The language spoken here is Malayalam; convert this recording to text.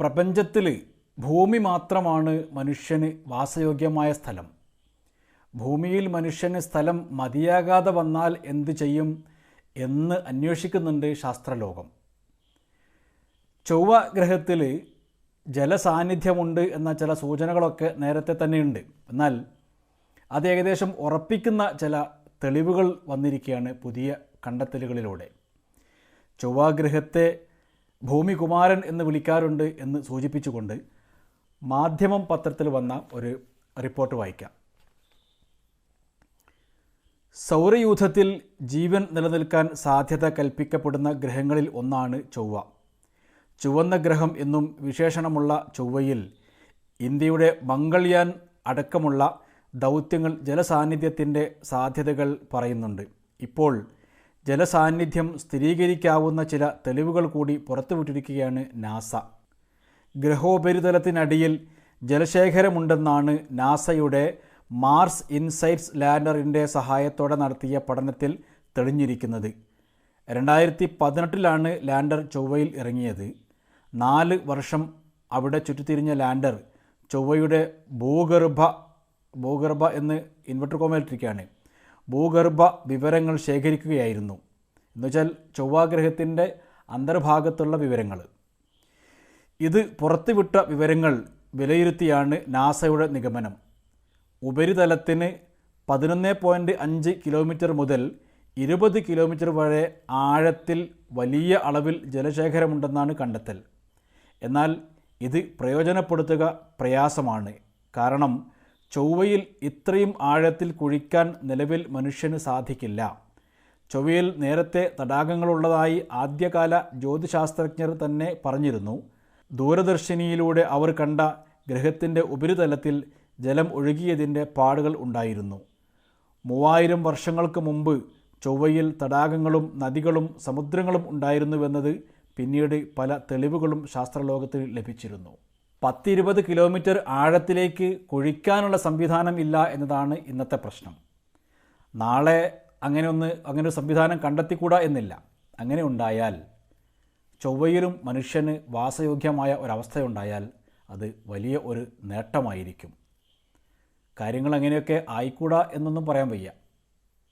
പ്രപഞ്ചത്തിൽ ഭൂമി മാത്രമാണ് മനുഷ്യന് വാസയോഗ്യമായ സ്ഥലം. ഭൂമിയിൽ മനുഷ്യന് സ്ഥലം മതിയാകാതെ വന്നാൽ എന്തു ചെയ്യും എന്ന് അന്വേഷിക്കുന്നുണ്ട് ശാസ്ത്രലോകം. ചൊവ്വ ഗ്രഹത്തിൽ ജലസാന്നിധ്യമുണ്ട് എന്ന ചില സൂചനകളൊക്കെ നേരത്തെ തന്നെയുണ്ട്. എന്നാൽ അത് ഏകദേശം ഉറപ്പിക്കുന്ന ചില തെളിവുകൾ വന്നിരിക്കുകയാണ് പുതിയ കണ്ടെത്തലുകളിലൂടെ. ചൊവ്വാഗ്രഹത്തെ ഭൂമികുമാരൻ എന്ന് വിളിക്കാറുണ്ട് എന്ന് സൂചിപ്പിച്ചുകൊണ്ട് മാധ്യമം പത്രത്തിൽ വന്ന ഒരു റിപ്പോർട്ട് വായിക്കാം. സൗരയൂഥത്തിൽ ജീവൻ നിലനിൽക്കാൻ സാധ്യത കൽപ്പിക്കപ്പെടുന്ന ഗ്രഹങ്ങളിൽ ഒന്നാണ് ചൊവ്വ. ചുവന്ന ഗ്രഹം എന്നും വിശേഷണമുള്ള ചൊവ്വയിൽ ഇന്ത്യയുടെ മംഗൾയാൻ അടക്കമുള്ള ദൗത്യങ്ങൾ ജലസാന്നിധ്യത്തിന്റെ സാധ്യതകൾ പറയുന്നുണ്ട്. ഇപ്പോൾ ജലസാന്നിധ്യം സ്ഥിരീകരിക്കാവുന്ന ചില തെളിവുകൾ കൂടി പുറത്തുവിട്ടിരിക്കുകയാണ് നാസ. ഗ്രഹോപരിതലത്തിനടിയിൽ ജലശേഖരമുണ്ടെന്നാണ് നാസയുടെ മാർസ് ഇൻസൈറ്റ്സ് ലാൻഡറിന്റെ സഹായത്തോടെ നടത്തിയ പഠനത്തിൽ തെളിഞ്ഞിരിക്കുന്നത്. രണ്ടായിരത്തി പതിനെട്ടിലാണ് ലാൻഡർ ചൊവ്വയിൽ ഇറങ്ങിയത്. നാല് വർഷം അവിടെ ചുറ്റിത്തിരിഞ്ഞ ലാൻഡർ ചൊവ്വയുടെ ഭൂഗർഭ ഭൂഗർഭ എന്ന് ഇൻവെർട്ടർ കോമയിട്ടിരിക്കുകയാണ് ഭൂഗർഭ വിവരങ്ങൾ ശേഖരിക്കുകയായിരുന്നു. എന്നുവെച്ചാൽ ചൊവ്വാഗ്രഹത്തിന്റെ അന്തർഭാഗത്തുള്ള വിവരങ്ങൾ. ഇത് പുറത്തുവിട്ട വിവരങ്ങൾ വിലയിരുത്തിയാണ് നാസയുടെ നിഗമനം. ഉപരിതലത്തിന് പതിനൊന്ന് പോയിന്റ് അഞ്ച് കിലോമീറ്റർ മുതൽ ഇരുപത് കിലോമീറ്റർ വരെ ആഴത്തിൽ വലിയ അളവിൽ ജലശേഖരമുണ്ടെന്നാണ് കണ്ടെത്തൽ. എന്നാൽ ഇത് പ്രയോജനപ്പെടുത്തുക പ്രയാസമാണ്. കാരണം ചൊവ്വയിൽ ഇത്രയും ആഴത്തിൽ കുഴിക്കാൻ നിലവിൽ മനുഷ്യന് സാധിക്കില്ല. ചൊവ്വയിൽ നേരത്തെ തടാകങ്ങളുള്ളതായി ആദ്യകാല ജ്യോതിശാസ്ത്രജ്ഞർ തന്നെ പറഞ്ഞിരുന്നു. ദൂരദർശിനിയിലൂടെ അവർ കണ്ട ഗ്രഹത്തിന്റെ ഉപരിതലത്തിൽ ജലം ഒഴുകിയതിന്റെ പാടുകൾ ഉണ്ടായിരുന്നു. മൂവായിരം വർഷങ്ങൾക്ക് മുമ്പ് ചൊവ്വയിൽ തടാകങ്ങളും നദികളും സമുദ്രങ്ങളും ഉണ്ടായിരുന്നുവെന്നത് പിന്നീട് പല തെളിവുകളും ശാസ്ത്രലോകത്തിൽ ലഭിച്ചിരുന്നു. പത്തിരുപത് കിലോമീറ്റർ ആഴത്തിലേക്ക് കുഴിക്കാനുള്ള സംവിധാനം ഇല്ല എന്നതാണ് ഇന്നത്തെ പ്രശ്നം. നാളെ അങ്ങനെ ഒന്ന് അങ്ങനെ ഒരു സംവിധാനം കണ്ടെത്തിക്കൂടാ എന്നില്ല. അങ്ങനെ ഉണ്ടായാൽ ചൊവ്വയിലും മനുഷ്യന് വാസയോഗ്യമായ ഒരവസ്ഥയുണ്ടായാൽ അത് വലിയ ഒരു നേട്ടമായിരിക്കും. കാര്യങ്ങൾ അങ്ങനെയൊക്കെ ആയിക്കൂടാ എന്നൊന്നും പറയാൻ വയ്യ.